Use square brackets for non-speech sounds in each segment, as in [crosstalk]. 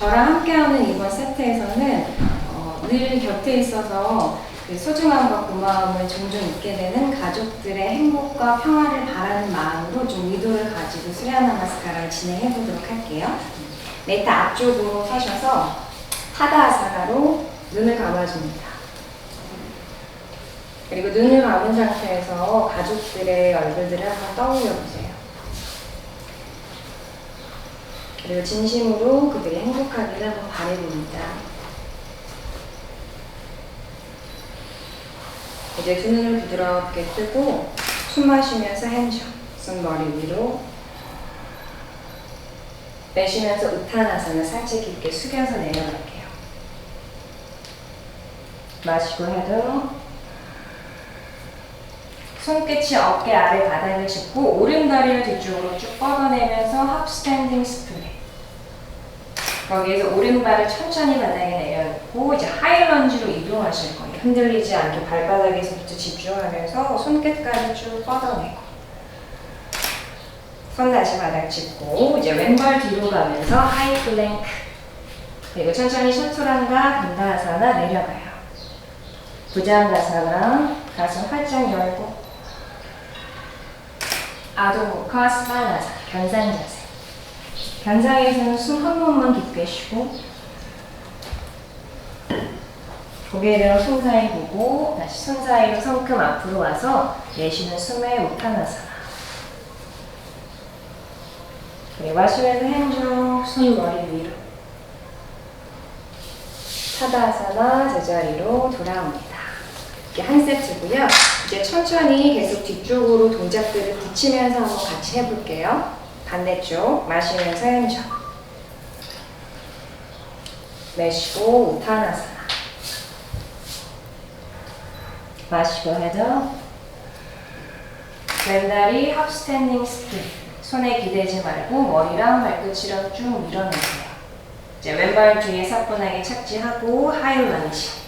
저랑 함께하는 이번 세트에서는 어, 늘 곁에 있어서 그 소중함과 고마움을 종종 잊게 되는 가족들의 행복과 평화를 바라는 마음으로 좀 의도를 가지고 수리아나 마스카라를 진행해 보도록 할게요. 네트 앞쪽으로 서셔서 타다아사가로 눈을 감아줍니다. 그리고 눈을 감은 상태에서 가족들의 얼굴들을 한번 떠올려 보세요. 그리고 진심으로 그들이 행복하기를 한번 바라봅니다. 이제 두 눈을 부드럽게 뜨고 숨 마시면서 핸즈, 손 머리 위로 내쉬면서 우타나사나 살짝 깊게 숙여서 내려갈게요. 마시고 해도 손끝이 어깨 아래 바닥을 짚고 오른 다리를 뒤쪽으로 쭉 뻗어내면서 합스탠딩 스플릿. 거기에서 오른발을 천천히 바닥에 내려놓고 이제 하이런지로 이동하실 거예요. 흔들리지 않게 발바닥에서부터 집중하면서 손끝까지 쭉 뻗어내고 손 다시 바닥 짚고 이제 왼발 뒤로 가면서 하이 플랭크 그리고 천천히 샤투란과 간다하사나 내려가요. 부장가사나 가슴 활짝 열고 아도모카 스바나사 견상 자세 견상에서는 숨 한 번만 깊게 쉬고 고개를 손 사이 보고 다시 손 사이로 성큼 앞으로 와서 내쉬는 숨에 우타나사나 그리고 마시면서 핸즈 손 머리 위로 타다아사나 제자리로 돌아옵니다. 이게 한 세트고요. 이제 천천히 계속 뒤쪽으로 동작들을 붙이면서 한번 같이 해볼게요. 반대쪽 마시면서 핸즈 내쉬고 우타나사나 마시고 헤드 왼다리 합스탠딩 스플릿 손에 기대지 말고 머리랑 발끝이랑 쭉 밀어내세요. 이제 왼발 뒤에 사뿐하게 착지하고 하이 런지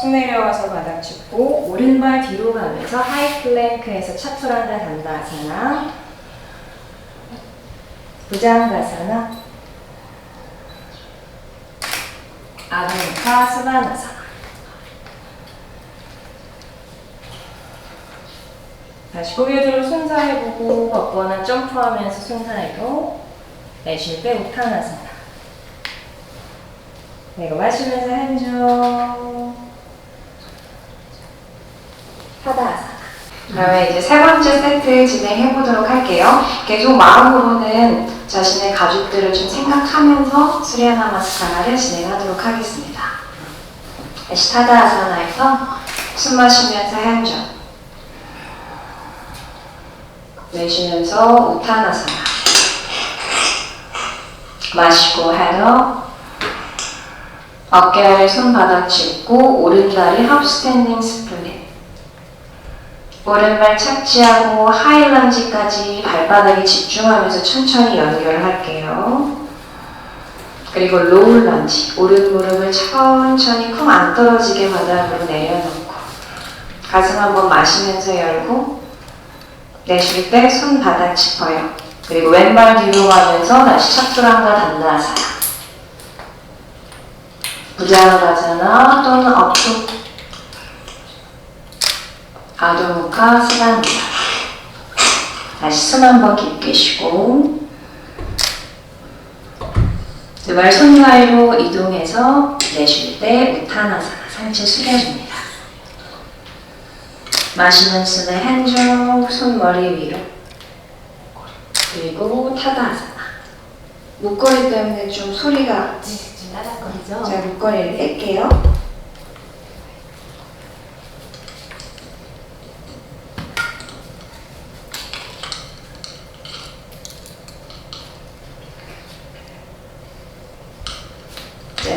손 내려와서 바닥 짚고 오른발 뒤로 가면서 하이 플랭크에서 차투란다 단다아사나 부장가사나. 아드니카 스바나사나 다시 고개 들어 손 사이 보고 걷거나 점프하면서 손 사이로 내쉴 때 우타나사나 그리고 마시면서 핸즈 타다아사나 다음에 이제 세 번째 세트 진행해 보도록 할게요. 계속 마음으로는 자신의 가족들을 좀 생각하면서 수리아나 마스카라를 진행하도록 하겠습니다. 다시 타다 아사나에서 숨 마시면서 핸즈 내쉬면서 우타나사나 마시고 헤더 어깨 아래 손바닥 짚고 오른다리 합스탠딩 스플릿 오른발 착지하고 하이런지까지 발바닥에 집중하면서 천천히 연결할게요. 그리고 로우 런지 오른 무릎을 천천히 쿵 안 떨어지게 바닥으로 내려놓고 가슴 한번 마시면서 열고 내쉴 때 손 바닥 짚어요. 그리고 왼발 뒤로 가면서 다시 차투랑과 단다아사나 부자가사나 또는 업축 아도무카 스반다 다시 숨 한 번 깊게 쉬고 두발 손 사이로 이동해서 내쉴 때 우타나사나 상체 숙여줍니다. 마시는 숨에 핸즈 손머리 위로 그리고 타다아사나 목걸이 때문에 좀 소리가 좀 나락거리죠? 제가 목걸이를 뺄게요.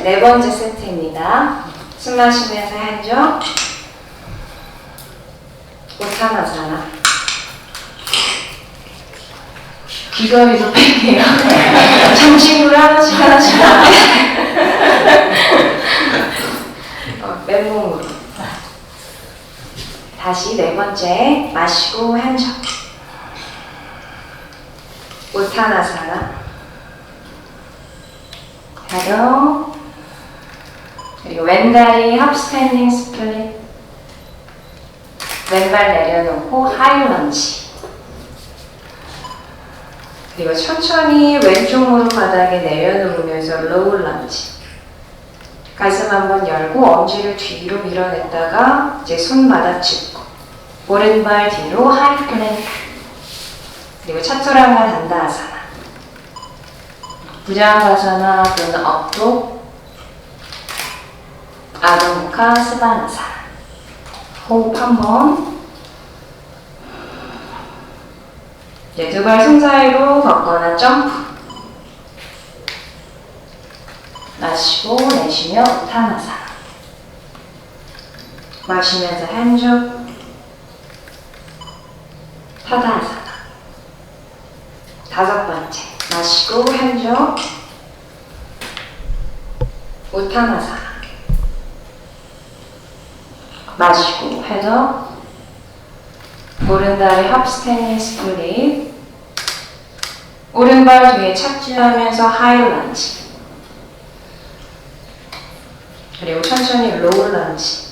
네 번째 세트입니다. 숨 마시면서 핸즈 오타나사나. 귀걸이도 뺄게요. 정식으로 하나씩 하나씩 어, 맨몸으로. 다시 네 번째 마시고 한척 우타나사나 헤더 그리고 왼다리 합스탠딩 스플릿 왼발 내려놓고 하이 런지 그리고 천천히 왼쪽 무릎 바닥에 내려놓으면서 로우 런지 가슴 한번 열고 엄지를 뒤로 밀어냈다가 이제 손 바닥 짚고 오른발 뒤로 하이 플랭크 그리고 차투랑가 단다 아사나. 부장가사나 또는 업도 아동카 스바나사. 호흡 한 번. 이제 두 발 손 사이로 걷거나 점프. 마시고 내쉬며 우타나사. 마시면서 한쪽 타다아사나 다섯 번째. 마시고 한쪽 우타나사나 마시고 해서 오른다리 합스탠딩 스플릿 오른발 뒤에 착지하면서 하이런지 그리고 천천히 로우 런지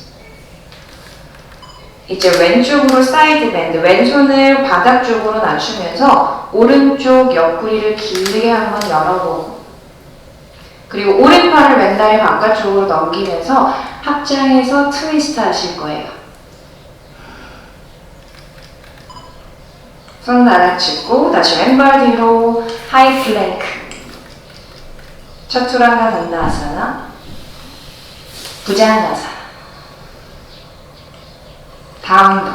이제 왼쪽으로 사이드 밴드 왼손을 바닥 쪽으로 낮추면서 오른쪽 옆구리를 길게 한번 열어보고 그리고 오른팔을 왼다리 바깥쪽으로 넘기면서 합장해서 트위스트 하실 거예요. 손 나락짚고 다시 왼발 뒤로 하이 플랭크. 차투랑가 단다아사나? 부장가사. 다운도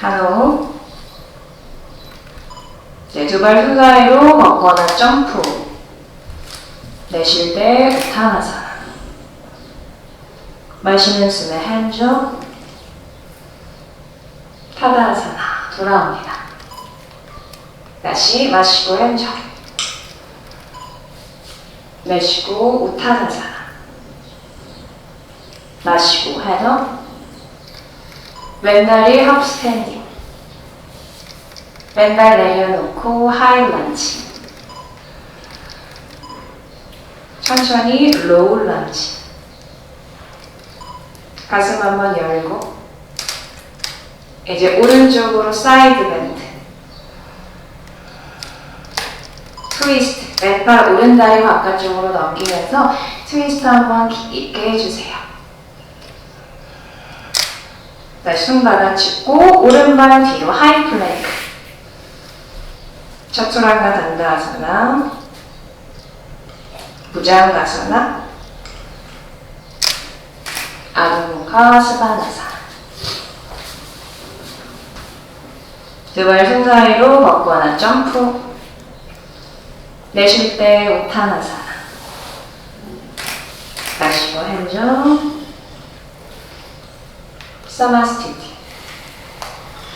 한호 이 제 두발 손 사이로 걷거나 점프. 내쉴 때 우타나사 마시는 숨에 한쪽 타다아사나 돌아옵니다. 다시 마시고 한쪽 내쉬고 우타나사나 마시고 해서 왼다리 합스탠딩 왼발 내려놓고 하이 런지 천천히 로우 런지 가슴 한번 열고 이제 오른쪽으로 사이드 밴드. 트위스트 왼발 오른 다리 바깥쪽으로 넘기면서 트위스트 한번 깊게 해주세요. 다시 손바닥 짚고 오른발 뒤로 하이 플랭크 차투랑가 단다아사나 부장가사나 아동카 스바나사. 두발 손 사이로 걷거나 점프. 내쉴 때 우타나사나 마시고 한쪽 사마스티티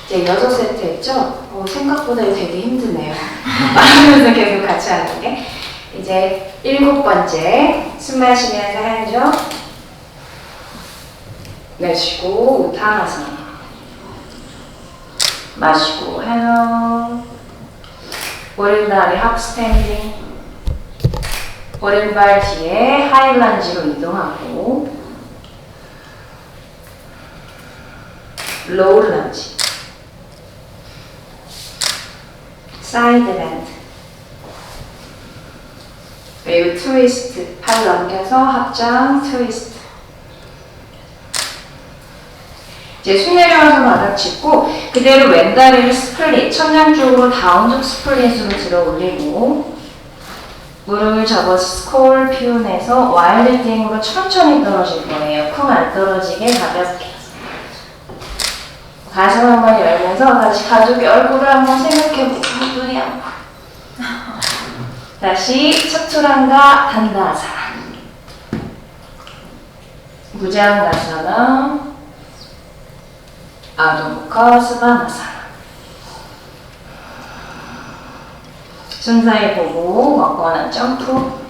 이제 여섯 세트 했죠? 어, 생각보다 되게 힘드네요 [laughs] 말하면서 계속 같이 하는 게 이제 일곱 번째 숨 마시면서 한쪽 내쉬고 우타나사나 마시고 해요. 오른다리 합스탠딩. 오른발 뒤에 하이런지로 이동하고 로우 런지. 사이드 밴드. 그리고 트위스트. 팔 넘겨서 합장 트위스트. 이제 숨 내려와서 바닥 짚고 그대로 왼다리를 스플릿, 천장 쪽으로 다운적 스플릿으로 들어 올리고 무릎을 접어서 스콜피온에서 와일드 띵으로 천천히 떨어질 거예요. 쿵 안 떨어지게 가볍게. 가슴 한번 열면서 다시 가족의 얼굴을 한번 생각해보고. 다시 척추랑과 단다아사나 무장가사나 아동카 스바나사나 순사에 보고 먹거나 점프.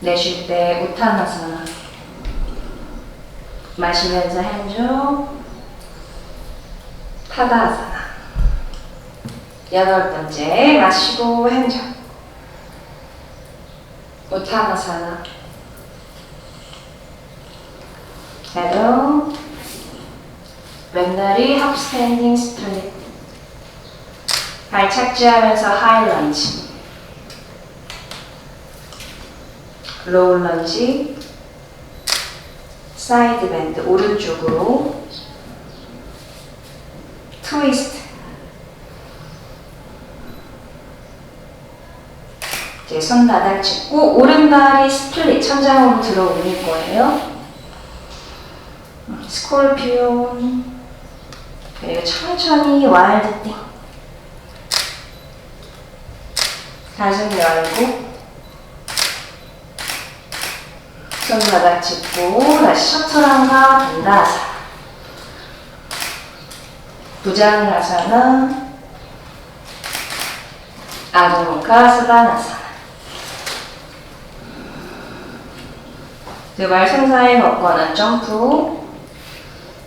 내쉴 때 우타나사나 마시면서 한쪽 타다아사나 여덟 번째 마시고 행정 우타나사나 그래도 맨날이 합스탠딩 스플릿 발 착지하면서 하이 런지 로우 런지 사이드 밴드 오른쪽으로. 트위스트 이제 손 바닥 짚고 오른발이 스플릿 천장으로 들어 올릴 거예요. 스콜피온. 그리고 천천히 와일드 띵. 가슴 열고 손바닥 짚고 다시 셔틀함과 반다아사. 부장아사나 아드모카 스바나사 두발 승사에 걷거나 점프.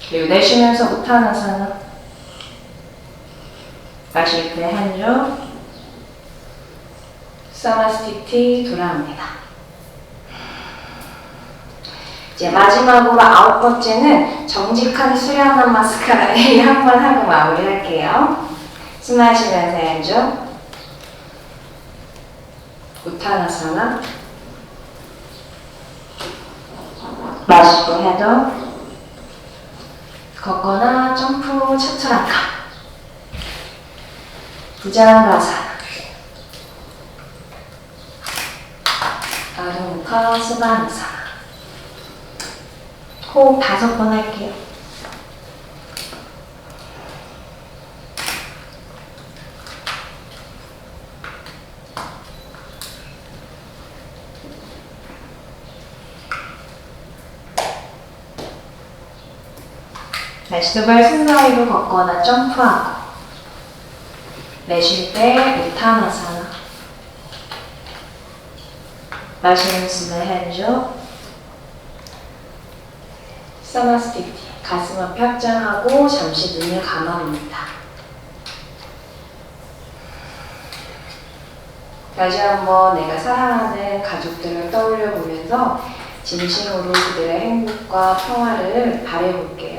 그리고 내쉬면서 우타나사나 마실 때 한쪽 사마스티티 돌아옵니다. 이제 마지막으로 아홉 번째는 정직한 수련한 마스카라에 [laughs] 한 번 하고 마무리할게요. 숨 마시면서 한쪽 우타나사나 마시고 해도 걷거나 점프 차트라카. 부장가사. 아동카 스바나사. 호흡 다섯 번 할게요. 두발 순서이로 걷거나 점프하고 내쉴 때 우타나사나 마시면서 해줘 사마스티티 가슴은 펴장하고 잠시 눈을 감아봅니다. 다시 한번 내가 사랑하는 가족들을 떠올려 보면서 진심으로 그들의 행복과 평화를 바래볼게요.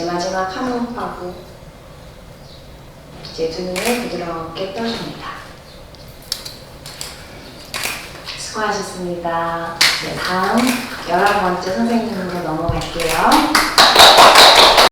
이제 마지막 한 호흡하고 이제 두 눈을 부드럽게 떠줍니다. 수고하셨습니다. 네, 다음 열한 번째 선생님으로 넘어갈게요.